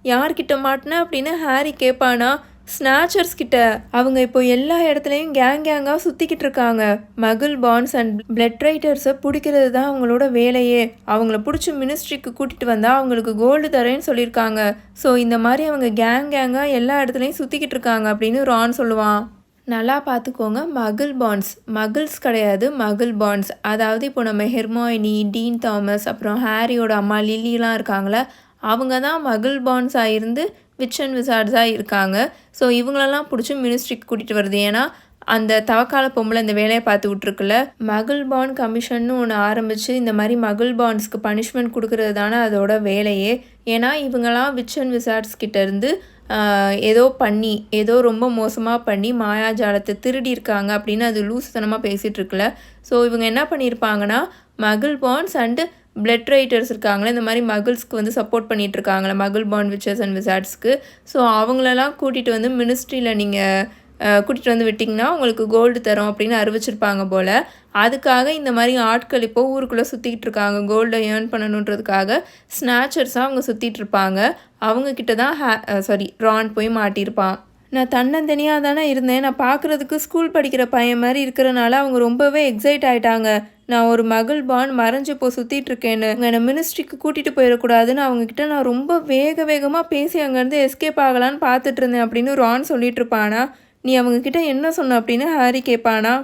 யார்கிட்ட மாட்டினேன் அப்படின்னு ஹாரி கேட்பானா ஸ்னாச்சர்ஸ் கிட்ட அவங்க இப்போ எல்லா இடத்துலையும் கேங் கேங்காக சுற்றிக்கிட்டு இருக்காங்க. மகிள் பான்ஸ் அண்ட் பிளட் ரைட்டர்ஸை பிடிக்கிறது தான் அவங்களோட வேலையே. அவங்கள பிடிச்சி மினிஸ்ட்ரிக்கு கூட்டிகிட்டு வந்தால் அவங்களுக்கு கோல்டு தரேன்னு சொல்லியிருக்காங்க. ஸோ இந்த மாதிரி அவங்க கேங் கேங்காக எல்லா இடத்துலையும் சுற்றிக்கிட்டு இருக்காங்க அப்படின்னு ரான் சொல்லுவான். நல்லா பார்த்துக்கோங்க மகிள் பாண்ட்ஸ் மகிள்ஸ் கிடையாது மகிள் பாண்ட்ஸ் அதாவது இப்போ நம்ம ஹெர்மாயினி டீன் தாமஸ் அப்புறம் ஹாரியோட அம்மா லில்லிலாம் இருக்காங்களே அவங்க தான் மகிள் பாண்ட்ஸாக இருந்து விச் அண்ட் விசார்ட்ஸாக இருக்காங்க. ஸோ இவங்களெல்லாம் பிடிச்சி மினிஸ்ட்ரிக்கு கூட்டிகிட்டு வருது. ஏன்னா அந்த தவக்கால பொம்பளை இந்த வேலையை பார்த்து விட்ருக்குல்ல மகள் பாண்ட் கமிஷன்னு ஒன்று ஆரம்பித்து இந்த மாதிரி மகள் பாண்ட்ஸ்க்கு பனிஷ்மெண்ட் கொடுக்கறது தானே அதோட வேலையே. ஏன்னா இவங்கெல்லாம் விச் அண்ட் விசார்ட்ஸ் கிட்டேருந்து ஏதோ பண்ணி ஏதோ ரொம்ப மோசமாக பண்ணி மாயாஜாலத்தை திருடி இருக்காங்க அப்படின்னு அது லூசுத்தனமாக பேசிகிட்டு இருக்குல்ல. ஸோ இவங்க என்ன பண்ணியிருப்பாங்கன்னா மகள் பாண்ட்ஸ் அண்டு பிளட் ரைட்டர்ஸ் இருக்காங்களே இந்த மாதிரி மகிள்ஸ்க்கு வந்து சப்போர்ட் பண்ணிகிட்டு இருக்காங்களே மகிள் பாண்ட் விச்சர்ஸ் அண்ட் விசார்ட்ஸ்க்கு ஸோ அவங்களெல்லாம் கூட்டிகிட்டு வந்து மினிஸ்ட்ரியில் நீங்கள் கூட்டிகிட்டு வந்து விட்டிங்கன்னா உங்களுக்கு கோல்டு தரும் அப்படின்னு அறிவிச்சிருப்பாங்க போல். அதுக்காக இந்த மாதிரி ஆட்கள் இப்போ ஊருக்குள்ளே சுற்றிக்கிட்டு இருக்காங்க கோல்டை ஏர்ன் பண்ணணுன்றதுக்காக ஸ்நாச்சர்ஸாக அவங்க சுற்றிட்டு இருப்பாங்க அவங்கக்கிட்ட தான் ஹே சாரி ரான் போய் மாட்டியிருப்பான் நான் தன்னந்தனியாக தானே இருந்தேன். நான் பார்க்குறதுக்கு ஸ்கூல் படிக்கிற பையன் மாதிரி இருக்கிறனால அவங்க ரொம்பவே எக்ஸைட் ஆகிட்டாங்க நான் ஒரு மகள் பான் மறைஞ்சு இப்போ சுற்றிட்டு இருக்கேன்னு. என்னை மினிஸ்ட்ரிக்கு கூட்டிகிட்டு போயிடக்கூடாதுன்னு அவங்கக்கிட்ட நான் ரொம்ப வேக வேகமாக பேசி அங்கேருந்து எஸ்கேப் ஆகலான்னு பார்த்துட்டு இருந்தேன் அப்படின்னு ரான் சொல்லிட்டு இருப்பானா? நீ அவங்கக்கிட்ட என்ன சொன்ன அப்படின்னு ஹாரி கேட்பானா?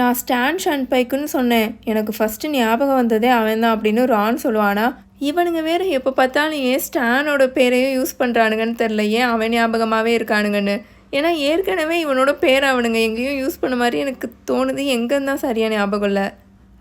நான் ஸ்டான் ஷன் பைக்குன்னு சொன்னேன். எனக்கு ஃபஸ்ட்டு ஞாபகம் வந்ததே அவன் தான் அப்படின்னு ரான் சொல்லுவானா? இவனுங்க வேறு எப்போ பார்த்தாலும் ஏன் ஸ்டானோட பேரையும் யூஸ் பண்ணுறானுங்கன்னு தெரில ஏன் அவன் ஞாபகமாகவே இருக்கானுங்கன்னு? ஏன்னா ஏற்கனவே இவனோட பேர் அவனுங்க எங்கேயும் யூஸ் பண்ண மாதிரி எனக்கு தோணுது. எங்கேன்னு தான் சரியான ஞாபகம் இல்லை.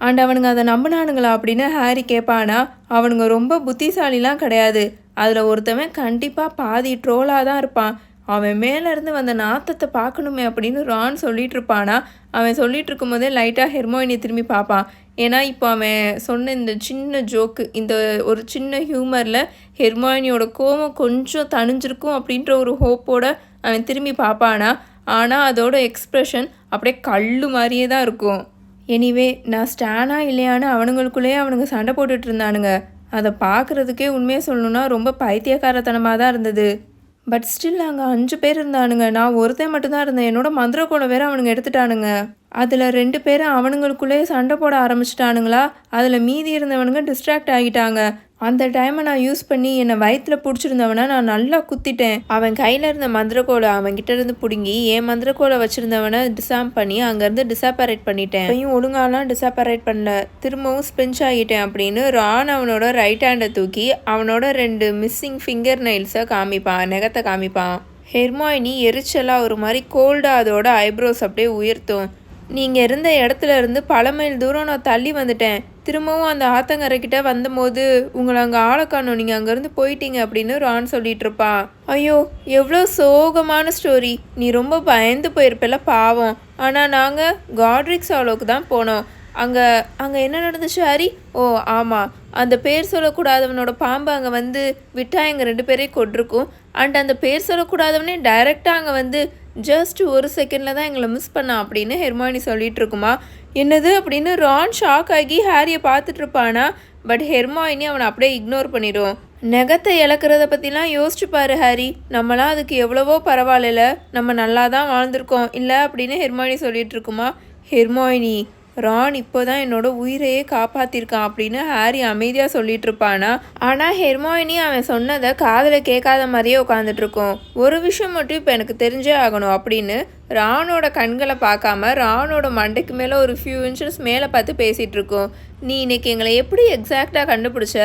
அண்ட் அவனுங்க அதை நம்பினானுங்களா அப்படின்னு ஹாரி கேட்பானா அவனுங்க ரொம்ப புத்திசாலிலாம் கிடையாது. அதில் ஒருத்தவன் கண்டிப்பாக பாதி ட்ரோலாக தான் இருப்பான். அவன் மேலேருந்து வந்த நாத்தத்தை பார்க்கணுமே அப்படின்னு ரான் சொல்லிட்டு இருப்பானா. அவன் சொல்லிட்டு இருக்கும்போதே லைட்டாக ஹெர்மோயினி திரும்பி பார்ப்பான். ஏன்னா இப்போ அவன் சொன்ன இந்த சின்ன ஜோக்கு இந்த ஒரு சின்ன ஹியூமரில் ஹெர்மோயினியோட கோவம் கொஞ்சம் தணிஞ்சிருக்கும் அப்படின்ற ஒரு ஹோப்போட அவன் திரும்பி பார்ப்பானா. ஆனால் அதோட எக்ஸ்ப்ரெஷன் அப்படியே கல் மாதிரியே தான் இருக்கும். எனிவே நான் ஸ்டானா இல்லையான்னு அவனுங்களுக்குள்ளேயே அவனுங்க சண்டை போட்டுட்டு இருந்தானுங்க. அதை பார்க்குறதுக்கே உண்மையை சொல்லணும்னா ரொம்ப பைத்தியக்காரத்தனமாக தான் இருந்தது. பட் ஸ்டில் அங்கே அஞ்சு பேர் இருந்தானுங்க. நான் ஒருத்தன் மட்டும்தான் இருந்தேன். என்னோட மந்திர மந்திரக்கோளை வேற அவனுங்க எடுத்துட்டானுங்க. அதில் ரெண்டு பேரும் அவனுங்களுக்குள்ளேயே சண்டை போட ஆரம்பிச்சிட்டானுங்களா? அதில் மீதி இருந்தவனுங்க டிஸ்ட்ராக்ட் ஆகிட்டாங்க. அந்த டைமை நான் யூஸ் பண்ணி என்னை வயிற்றில் பிடிச்சிருந்தவனா நான் நல்லா குத்திட்டேன். அவன் கையில் இருந்த மந்திரக்கோலை அவன்கிட்ட இருந்து பிடுங்கி என் மந்திரக்கோலை வச்சுருந்தவனை டிசாம் பண்ணி அங்கேருந்து டிசாப்பரேட் பண்ணிட்டேன். அப்பையும் ஒழுங்காலாம் டிசாப்பரேட் பண்ணல. திரும்பவும் ஸ்பின்ச் ஆகிட்டேன் அப்படின்னு ரான் அவனோட ரைட் ஹேண்டை தூக்கி அவனோட ரெண்டு மிஸ்ஸிங் ஃபிங்கர் நெயில்ஸை காமிப்பான் நெகத்தை காமிப்பான். ஹெர்மாயினி எரிச்சலாக ஒரு மாதிரி கோல்டாக அதோட ஐப்ரோஸ் அப்படியே உயர்த்தும். நீங்கள் இருந்த இடத்துல இருந்து பல மைல் தூரம் நான் தள்ளி வந்துட்டேன். திரும்பவும் அந்த ஆத்தங்கரைக்கிட்ட வந்தபோது உங்களை அங்கே ஆளை காணும். நீங்கள் அங்கேருந்து போயிட்டீங்க அப்படின்னு ரான் சொல்லிட்டு இருப்பான் ஐயோ எவ்வளோ சோகமான ஸ்டோரி நீ ரொம்ப பயந்து போயிருப்பல பாவம். ஆனால் நாங்கள் காட்ரிக்ஸ் அவ்வளோக்கு தான் போனோம். அங்கே அங்கே என்ன நடந்துச்சு ஹரி? ஓ ஆமாம் அந்த பேர் சொல்லக்கூடாதவனோட பாம்பு அங்கே வந்து விட்டா எங்கள் ரெண்டு பேரையும் கொண்டிருக்கும் அண்ட் அந்த பேர் சொல்லக்கூடாதவனே டைரெக்டாக அங்கே வந்து ஜஸ்ட் ஒரு செகண்டில் தான் எங்களை மிஸ் பண்ணான் அப்படின்னு ஹெர்மானி சொல்லிட்டு இருக்குமா. என்னது அப்படின்னு ரான் ஷாக் ஆகி ஹாரியை பார்த்துட்டு இருப்பானா? பட் ஹெர்மாயினி அவனை அப்படியே இக்னோர் பண்ணிடும். நெகத்தை இழக்கிறத பற்றிலாம் யோசிச்சு பாரு ஹாரி. நம்மளாம் அதுக்கு எவ்வளவோ பரவாயில்ல நம்ம நல்லா தான் வாழ்ந்திருக்கோம். இல்லை அப்படின்னு ஹெர்மாயினி சொல்லிட்டு இருக்குமா? ஹெர்மாயினி ரான் இப்போதான் என்னோட உயிரையே காப்பாத்திருக்கான் அப்படின்னு ஹாரி அமைதியாக சொல்லிட்டு இருப்பானா? ஆனால் ஹெர்மாயினி அவன் சொன்னதை காதில் கேட்காத மாதிரியே உட்காந்துட்ருக்கோம் ஒரு விஷயம் மட்டும் இப்போ எனக்கு தெரிஞ்சே ஆகணும் அப்படின்னு ராணோட கண்களை பார்க்காம ராணோட மண்டைக்கு மேலே ஒரு ஃபியூ இன்ச்சஸ் மேலே பார்த்து பேசிகிட்டு இருக்கோம். நீ இன்னைக்கு எங்களை எப்படி எக்ஸாக்டாக கண்டுபிடிச்ச?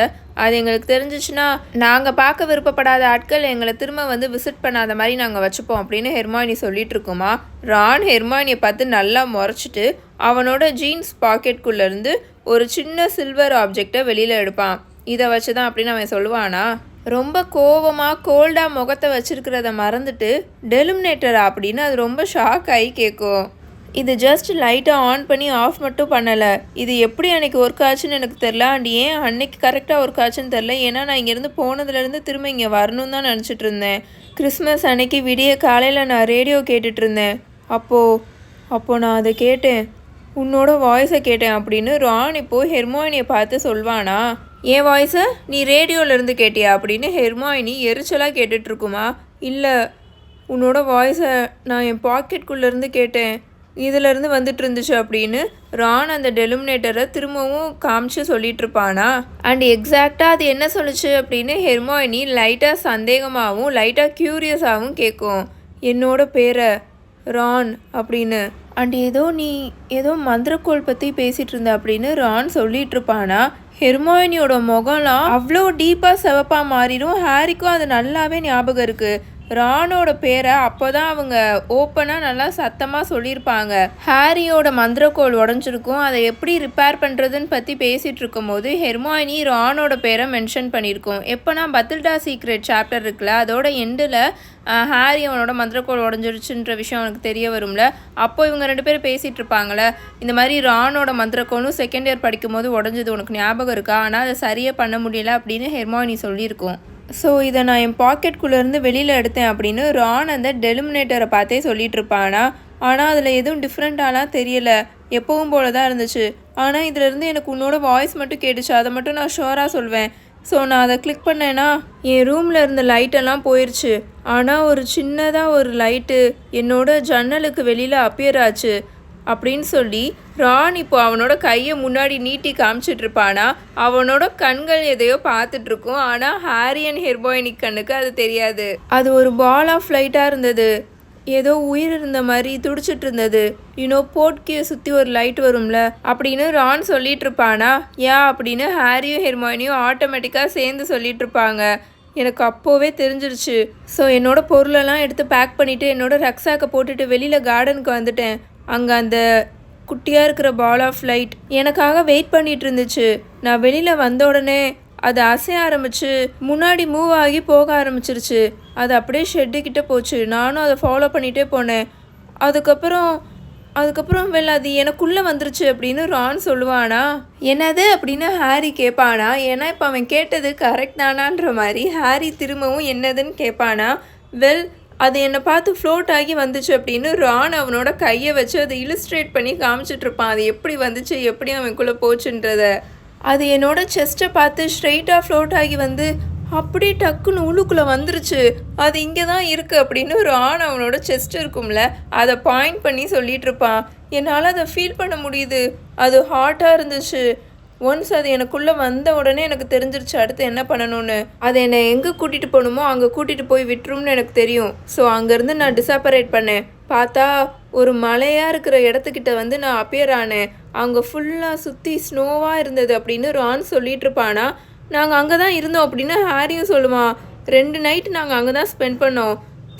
அது எங்களுக்கு தெரிஞ்சிச்சுன்னா நாங்கள் பார்க்க விருப்பப்படாத ஆட்கள் எங்களை திரும்ப வந்து விசிட் பண்ணாத மாதிரி நாங்கள் வச்சுப்போம் அப்படின்னு ஹெர்மாயினி சொல்லிட்டு இருக்கோமா? ரான் ஹெர்மாயினியை பார்த்து நல்லா முறைச்சிட்டு அவனோட ஜீன்ஸ் பாக்கெட்குள்ளேருந்து ஒரு சின்ன சில்வர் ஆப்ஜெக்டை வெளியில் எடுப்பான். இதை வச்சு தான் அப்படின்னு அவன் சொல்லுவானா? ரொம்ப கோவமாக கோல்டாக முகத்தை வச்சுருக்கிறத மறந்துட்டு டெலுமினேட்டரா? அப்படின்னு அது ரொம்ப ஷாக் ஆகி கேட்கும் இது ஜஸ்ட் லைட்டை ஆன் பண்ணி ஆஃப் மட்டும் பண்ணலை. இது எப்படி அன்றைக்கி ஒர்க் ஆச்சுன்னு எனக்கு தெரில அண்ட் ஏன் அன்னைக்கு கரெக்டாக ஒர்க் ஆச்சுன்னு தெரில ஏன்னா நான் இங்கேருந்து போனதுலேருந்து திரும்ப இங்கே வரணும்னு தான் நினச்சிட்டு இருந்தேன். கிறிஸ்மஸ் அன்னைக்கு விடிய காலையில் நான் ரேடியோ கேட்டுட்ருந்தேன் அப்போது அப்போது நான் அதை கேட்டேன். உன்னோட வாய்ஸை கேட்டேன் அப்படின்னு. ரான் இப்போது ஹெர்மோனியை பார்த்து சொல்வானா? என் வாய்ஸை நீ ரேடியோலேருந்து கேட்டியா அப்படின்னு ஹெர்மாயினி எரிச்சலாக கேட்டுட்ருக்குமா இல்லை உன்னோட வாய்ஸை நான் என் பாக்கெட்குள்ளேருந்து கேட்டேன். இதிலேருந்து வந்துட்டு இருந்துச்சு அப்படின்னு ரான் அந்த டெலுமினேட்டரை திரும்பவும் காமிச்சு சொல்லிட்டு இருப்பானா அண்ட் எக்ஸாக்டாக அது என்ன சொல்லுச்சு அப்படின்னு ஹெர்மாயினி லைட்டாக சந்தேகமாகவும் லைட்டாக க்யூரியஸாகவும் கேட்கும் என்னோட பேரை ரான் அப்படின்னு. அண்ட் ஏதோ நீ ஏதோ மந்திரக்கோள் பற்றி பேசிகிட்டு இருந்த அப்படின்னு ரான் சொல்லிட்டு இருப்பானா ஹெர்மோயினியோட முகம்லாம் அவ்வளோ டீப்பாக சிவப்பாக மாறிடும். ஹாரிக்கும் அது நல்லாவே ஞாபகம் இருக்குது ரானோட பேரை அப்போதான் அவங்க ஓப்பனாக நல்லா சத்தமாக சொல்லியிருப்பாங்க. ஹாரியோட மந்திரக்கோள் உடஞ்சிருக்கும். அதை எப்படி ரிப்பேர் பண்ணுறதுன்னு பற்றி பேசிகிட்டு இருக்கும்போது ஹெர்மாயினி ரானோட பேரை மென்ஷன் பண்ணியிருக்கோம். எப்போனா பத்தில்டா சீக்ரெட் சாப்டர் இருக்குல்ல அதோட எண்டில் ஹாரி அவனோட மந்திரக்கோள் உடஞ்சிருச்சுன்ற விஷயம் அவனுக்கு தெரிய வரும்ல அப்போ இவங்க ரெண்டு பேரும் பேசிகிட்டு இருப்பாங்களே இந்த மாதிரி ரானோட மந்திரக்கோளும் செகண்ட் இயர் படிக்கும்போது உடஞ்சது உனக்கு ஞாபகம் இருக்கா? ஆனால் அதை சரியாக பண்ண முடியல அப்படின்னு ஹெர்மாயினி சொல்லியிருக்கோம். ஸோ இதை நான் என் பாக்கெட்குள்ளேருந்து வெளியில் எடுத்தேன் அப்படின்னு ரான் அந்த டெலிமினேட்டரை பார்த்தே சொல்லிட்டு இருப்பானா ஆனால் அதில் எதுவும் டிஃப்ரெண்ட்டாலாம் தெரியலை. எப்பவும் போல தான் இருந்துச்சு. ஆனால் இதிலேருந்து எனக்கு உன்னோட வாய்ஸ் மட்டும் கேட்டுச்சு. அதை மட்டும் நான் ஷோராக சொல்வேன். ஸோ நான் அதை கிளிக் பண்ணேன்னா என் ரூமில் இருந்த லைட்டெல்லாம் போயிடுச்சு ஆனால் ஒரு சின்னதாக ஒரு லைட்டு என்னோட ஜன்னலுக்கு வெளியில் அப்பியர் ஆச்சு. அப்படின்னு சொல்லி ரான் இப்போ அவனோட கையை முன்னாடி நீட்டி காமிச்சிட்டு இருப்பானா அவனோட கண்கள் எதையோ பார்த்துட்ருக்கும். ஆனால் ஹாரி அண்ட் ஹெர்பாயினிக் கண்ணுக்கு அது தெரியாது. அது ஒரு பால் ஆஃப் லைட்டாக இருந்தது. ஏதோ உயிர் இருந்த மாதிரி துடிச்சிட்டு இருந்தது யூனோ போட்கியை சுற்றி ஒரு லைட் வரும்ல? அப்படின்னு ரான் சொல்லிட்டு இருப்பானா ஏன் அப்படின்னு ஹாரியும் ஹெர்மாயினியும் ஆட்டோமேட்டிக்காக சேர்ந்து சொல்லிட்டு இருப்பாங்க எனக்கு அப்போவே தெரிஞ்சிருச்சு. ஸோ என்னோட பொருளெல்லாம் எடுத்து பேக் பண்ணிவிட்டு என்னோட ரக்ஸாக்கை போட்டுட்டு வெளியில் கார்டனுக்கு வந்துட்டேன். அங்கே அந்த குட்டியாக இருக்கிற பால் ஆஃப் லைட் எனக்காக வெயிட் பண்ணிட்டு இருந்துச்சு. நான் வெளியில் வந்த உடனே அது அசைய ஆரம்பிச்சு முன்னாடி மூவ் ஆகி போக ஆரம்பிச்சிருச்சு. அது அப்படியே ஷெட்டுக்கிட்ட போச்சு. நானும் அதை ஃபாலோ பண்ணிகிட்டே போனேன். அதுக்கப்புறம் அதுக்கப்புறம் வெல் அது எனக்குள்ளே வந்துருச்சு அப்படின்னு ரான் சொல்லுவானா? என்னது அப்படின்னு ஹாரி கேட்பானா? ஏன்னா இப்போ அவன் கேட்டது கரெக்ட் தானான்ற மாதிரி ஹாரி திரும்பவும் என்னதுன்னு கேட்பானா? வெல் அது என்னை பார்த்து ஃப்ளோட் ஆகி வந்துச்சு அப்படின்னு ரான் அவனோட கையை வச்சு அதை இலிஸ்ட்ரேட் பண்ணி காமிச்சிட்டு இருப்பான். அது எப்படி வந்துச்சு எப்படி அவனுக்குள்ளே போச்சுன்றத. அது என்னோட செஸ்ட்டை பார்த்து ஸ்ட்ரெயிட்டாக ஃப்ளோட் ஆகி வந்து அப்படியே டக்குன்னு உள்ளுக்குள்ளே வந்துருச்சு. அது இங்கே தான் இருக்குது அப்படின்னு ஒரு ஆண் அவனோட செஸ்ட் இருக்கும்ல அதை பாயிண்ட் பண்ணி சொல்லிகிட்ருப்பான் என்னால் அதை ஃபீல் பண்ண முடியுது. அது ஹாட்டாக இருந்துச்சு. ஒன்ஸ் அது எனக்குள்ளே வந்த உடனே எனக்கு தெரிஞ்சிருச்சு அடுத்து என்ன பண்ணணும்னு. அதை என்னை எங்கே கூட்டிகிட்டு போகணுமோ அங்கே கூட்டிகிட்டு போய் விட்டுரும்னு எனக்கு தெரியும். ஸோ அங்கேருந்து நான் டிசாப்பரேட் பண்ணேன். பார்த்தா ஒரு மலையாக இருக்கிற இடத்துக்கிட்ட வந்து நான் அப்பியர் ஆனேன். அங்கே ஃபுல்லாக சுற்றி ஸ்னோவாக இருந்தது அப்படின்னு ரான் சொல்லிட்டு இருப்பானா நாங்கள் அங்கே தான் இருந்தோம் அப்படின்னு ஹாரியும் சொல்லுவான் ரெண்டு நைட் நாங்கள் அங்கே தான் ஸ்பெண்ட் பண்ணோம்.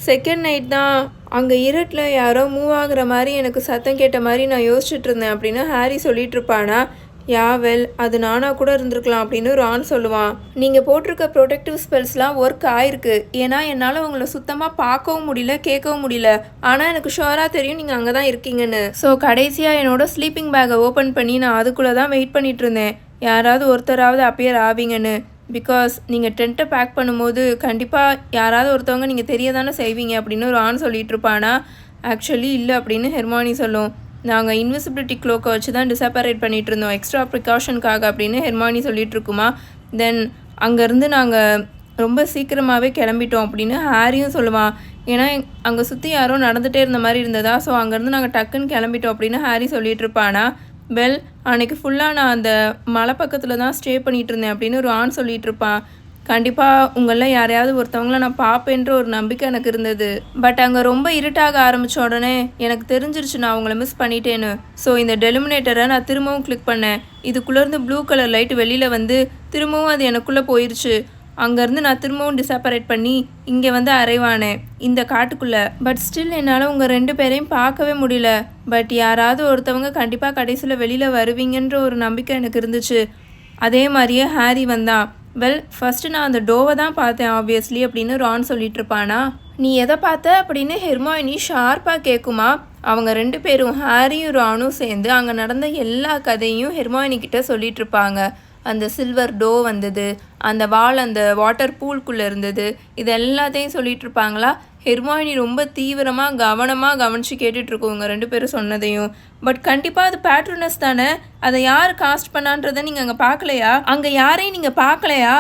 செகண்ட் நைட் தான் அங்கே இருட்டில் யாரோ மூவ் ஆகுற மாதிரி எனக்கு சத்தம் கேட்ட மாதிரி நான் யோசிச்சுட்டு இருந்தேன் அப்படின்னு ஹாரி சொல்லிட்டு இருப்பானா யாவெல் அது நானாக கூட இருந்திருக்கலாம் அப்படின்னு ரான் சொல்லுவான் நீங்கள் போட்டிருக்க ப்ரொடெக்டிவ் ஸ்பெல்ஸ்லாம் ஒர்க் ஆயிருக்கு. ஏன்னா என்னால் உங்களை சுத்தமாக பார்க்கவும் முடியல கேட்கவும் முடியல. ஆனால் எனக்கு ஷோராக தெரியும் நீங்கள் அங்கே தான் இருக்கீங்கன்னு. ஸோ கடைசியாக என்னோட ஸ்லீப்பிங் பேக்கை ஓப்பன் பண்ணி நான் அதுக்குள்ளே தான் வெயிட் பண்ணிட்டு இருந்தேன். யாராவது ஒருத்தராவது அப்பியர் ஆவீங்கன்னு. பிகாஸ் நீங்கள் டென்ட்டை பேக் பண்ணும்போது கண்டிப்பாக யாராவது ஒருத்தவங்க நீங்கள் தெரிய தானே செய்வீங்க அப்படின்னு ஒரு ஆண் சொல்லிட்டு இருப்பானா? ஆக்சுவலி இல்லை அப்படின்னு ஹெர்மானி சொல்லும். நாங்கள் இன்விசிபிலிட்டி க்ளோக்கை வச்சு தான் டிசப்பரேட் பண்ணிகிட்டு இருந்தோம் எக்ஸ்ட்ரா ப்ரிகாஷனுக்காக அப்படின்னு ஹெர்மானி சொல்லிட்டு இருக்குமா தென் அங்கேருந்து நாங்கள் ரொம்ப சீக்கிரமாகவே கிளம்பிட்டோம் அப்படின்னு ஹாரியும் சொல்லுவான் ஏன்னா அங்கே சுற்றி யாரோ நடந்துகிட்டே இருந்த மாதிரி இருந்ததா? ஸோ அங்கேருந்து நாங்கள் டக்குன்னு கிளம்பிட்டோம் அப்படின்னு ஹாரி சொல்லிட்டு இருப்பானா வெல் அன்னைக்கு ஃபுல்லாக நான் அந்த மலை பக்கத்தில் தான் ஸ்டே பண்ணிகிட்டு இருந்தேன் அப்படின்னு ஒரு ஆண் சொல்லிகிட்டு இருப்பான் கண்டிப்பாக உங்களில் யாரையாவது ஒருத்தவங்கள நான் பார்ப்பேன்ற ஒரு நம்பிக்கை எனக்கு இருந்தது. பட் அங்கே ரொம்ப இருட்டாக ஆரம்பித்த உடனே எனக்கு தெரிஞ்சிருச்சு நான் அவங்கள மிஸ் பண்ணிட்டேன்னு. ஸோ இந்த டெலிமினேட்டரை நான் திரும்பவும் கிளிக் பண்ணேன். இதுக்குள்ளேருந்து ப்ளூ கலர் லைட் வெளியில் வந்து திரும்பவும் அது எனக்குள்ளே போயிருச்சு. அங்கேருந்து நான் திரும்பவும் டிசப்பரேட் பண்ணி இங்கே வந்து அரைவானேன் இந்த காட்டுக்குள்ளே. பட் ஸ்டில் என்னால் உங்கள் ரெண்டு பேரையும் பார்க்கவே முடியல. பட் யாராவது ஒருத்தவங்க கண்டிப்பாக கடைசியில் வெளியில் வருவீங்கன்ற ஒரு நம்பிக்கை எனக்கு இருந்துச்சு. அதே மாதிரியே ஹாரி வந்தான். வெல் ஃபஸ்ட்டு நான் அந்த டோவை தான் பார்த்தேன் ஆப்வியஸ்லி அப்படின்னு ரான் சொல்லிட்டு இருப்பானா நீ எதை பார்த்த அப்படின்னு ஹெர்மாயினி ஷார்ப்பாக கேட்குமா அவங்க ரெண்டு பேரும் ஹாரியும் ரானும் சேர்ந்து அங்கே நடந்த எல்லா கதையும் ஹெர்மாயினி கிட்ட சொல்லிட்டு இருப்பாங்க அந்த சில்வர் டோ வந்தது அந்த வால் அந்த வாட்டர் பூல்குள்ளே இருந்தது இது எல்லாத்தையும் சொல்லிட்டு இருப்பாங்களா ஹெர்மாயினி ரொம்ப தீவிரமாக கவனமாக கவனித்து கேட்டுட்ருக்கோங்க ரெண்டு பேரும் சொன்னதையும். பட் கண்டிப்பாக அது பேட்ரனஸ் தானே? அதை யார் காஸ்ட் பண்ணான்றதை நீங்கள் அங்கே பார்க்கலையா? அங்கே யாரையும் நீங்கள் பார்க்கலையா?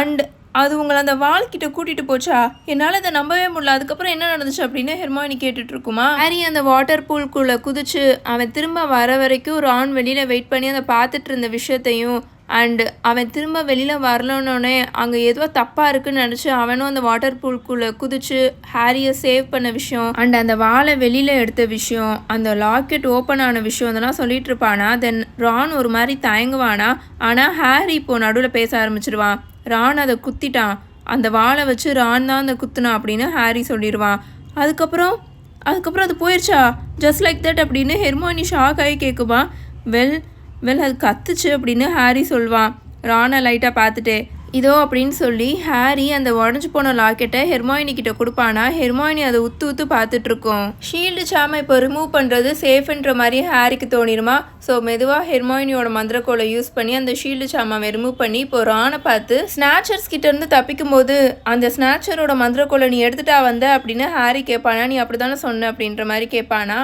அண்ட் அது உங்களை அந்த வாள்கிட்ட கூட்டிட்டு போச்சா? என்னால் அதை நம்பவே முடியல. அதுக்கப்புறம் என்ன நடந்துச்சு அப்படின்னு ஹெர்மாயினி கேட்டுட்டு இருக்குமா ஹாரி அந்த வாட்டர் பூல்குள்ளே குதிச்சு அவன் திரும்ப வர வரைக்கும் ரான் வெளியில் வெயிட் பண்ணி அதை பார்த்துட்டு இருந்த விஷயத்தையும் அண்டு அவன் திரும்ப வெளியில் வரலன்னொடனே அங்கே ஏதோ தப்பாக இருக்குன்னு நினச்சி அவனும் அந்த வாட்டர் பூல்குள்ளே குதிச்சு ஹாரியை சேவ் பண்ண விஷயம் அண்ட் அந்த வாழை வெளியில் எடுத்த விஷயம் அந்த லாக்கெட் ஓப்பன் ஆன விஷயம் இதெல்லாம் சொல்லிட்டு இருப்பானா? தென் ரான் ஒரு மாதிரி தயங்குவானா? ஆனால் ஹாரி இப்போ நடுவில் பேச ஆரம்பிச்சிருவான். ரான் அதை குத்திட்டான். அந்த வாழை வச்சு ரான் தான் அந்த குத்துனான் அப்படின்னு ஹாரி சொல்லிடுவான். அதுக்கப்புறம் அதுக்கப்புறம் அது போயிடுச்சா ஜஸ்ட் லைக் தட் அப்படின்னு ஹெர்மோனி ஷாக் ஆகி கேட்குமா வெல் வெல் அது கத்துச்சு அப்படின்னு ஹாரி சொல்வான் ரானை லைட்டாக பார்த்துட்டே இதோ அப்படின்னு சொல்லி ஹாரி அந்த உடஞ்சி போன லாக்கெட்டை ஹெர்மாயினி கிட்ட கொடுப்பானா? ஹெர்மாயினி அதை உத்து உத்து பார்த்துட்டு இருக்கோம். ஷீல்டு சாமை இப்போ ரிமூவ் பண்ணுறது சேஃப்ன்ற மாதிரி ஹாரிக்கு தோணிருமா ஸோ மெதுவாக ஹெர்மாயினியோட மந்திரக்கோலை யூஸ் பண்ணி அந்த ஷீல்டு சாமாவை ரிமூவ் பண்ணி இப்போ ரானை பார்த்து ஸ்நாச்சர்ஸ் கிட்ட இருந்து தப்பிக்கும் போது அந்த ஸ்நாச்சரோட மந்திரக்கோலை நீ எடுத்துட்டா வந்த அப்படின்னு ஹாரி கேட்பானா? நீ அப்படி தானே சொன்ன அப்படின்ற மாதிரி கேட்பானா?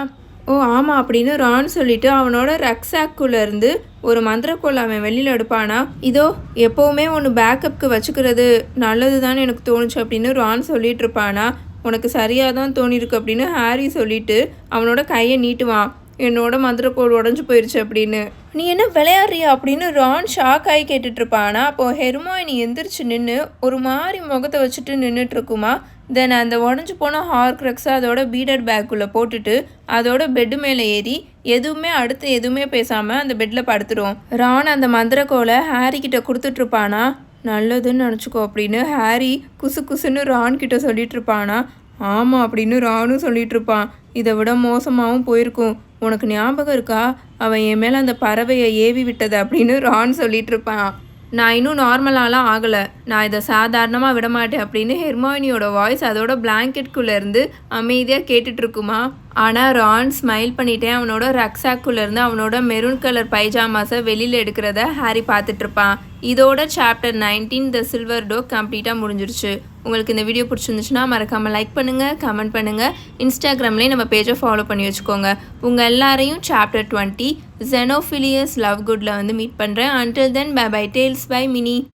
ஓ ஆமாம் அப்படின்னு ரான் சொல்லிட்டு அவனோட ரக்ஸாக்குள்ளேருந்து ஒரு மந்திரக்கோள் அவன் வெளியில் எடுப்பானா? இதோ எப்போவுமே ஒன்று பேக்கப்புக்கு வச்சுக்கிறது நல்லது தான் எனக்கு தோணுச்சு அப்படின்னு ரான் சொல்லிட்டு இருப்பானா? உனக்கு சரியாக தான் தோணிருக்கு அப்படின்னு ஹாரி சொல்லிட்டு அவனோட கையை நீட்டுவான். என்னோட மந்திரக்கோள் உடஞ்சி போயிடுச்சு அப்படின்னு. நீ என்ன விளையாடுறியா அப்படின்னு ரான் ஷாக் ஆகி கேட்டுட்டு இருப்பானா? அப்போ ஹெர்மாயினி எந்திரிச்சு நின்று ஒரு மாதிரி முகத்தை வச்சுட்டு நின்றுட்டு இருக்குமா? தென் அந்த உடஞ்சி போன ஹார்க்ரக்ஸை அதோட பீடட் பேக்குள்ளே போட்டுட்டு அதோட பெட்டு மேலே ஏறி எதுவுமே அடுத்து எதுவுமே பேசாமல் அந்த பெட்டில் படுத்துடும் ரான் அந்த மந்திரக்கோலை ஹாரி கிட்ட கொடுத்துட்ருப்பானா நல்லதுன்னு நினச்சிக்கோ அப்படின்னு ஹாரி குசு குசுன்னு ரான் கிட்ட சொல்லிட்டு இருப்பானா? ஆமாம் அப்படின்னு ரானும் சொல்லிட்டு இருப்பான். இதை விட மோசமாகவும் போயிருக்கும். உனக்கு ஞாபகம் இருக்கா? அவன் என் மேலே அந்த பறவையை ஏவி விட்டது அப்படின்னு ரான் சொல்லிட்டு இருப்பான். நான் இன்னும் நார்மலாலாம் ஆகலை. நான் இதை சாதாரணமாக விடமாட்டேன் அப்படின்னு ஹெர்மாயினியோட வாய்ஸ் அதோட பிளாங்கெட்குள்ளேருந்து அமைதியாக கேட்டுட்ருக்குமா? ஆனால் ரான் ஸ்மைல் பண்ணிட்டேன். அவனோட ரக்ஸாக்குள்ளேருந்து அவனோட மெரூன் கலர் பைஜாமாஸை வெளியில் எடுக்கிறத ஹாரி பார்த்துட்ருப்பான். இதோட chapter nineteen the silver doe கம்ப்ளீட்டாக முடிஞ்சிருச்சு. உங்களுக்கு இந்த வீடியோ பிடிச்சிருந்துச்சுன்னா மறக்காமல் லைக் பண்ணுங்கள் கமெண்ட் பண்ணுங்கள் இன்ஸ்டாகிராம்லேயும் நம்ம பேஜை ஃபாலோ பண்ணி வச்சுக்கோங்க. உங்கள் எல்லாரையும் சாப்டர் டுவெண்ட்டி ஜெனோஃபிலியஸ் லவ் குட்டில் வந்து மீட் பண்ணுறேன் until then bye bye tales by mini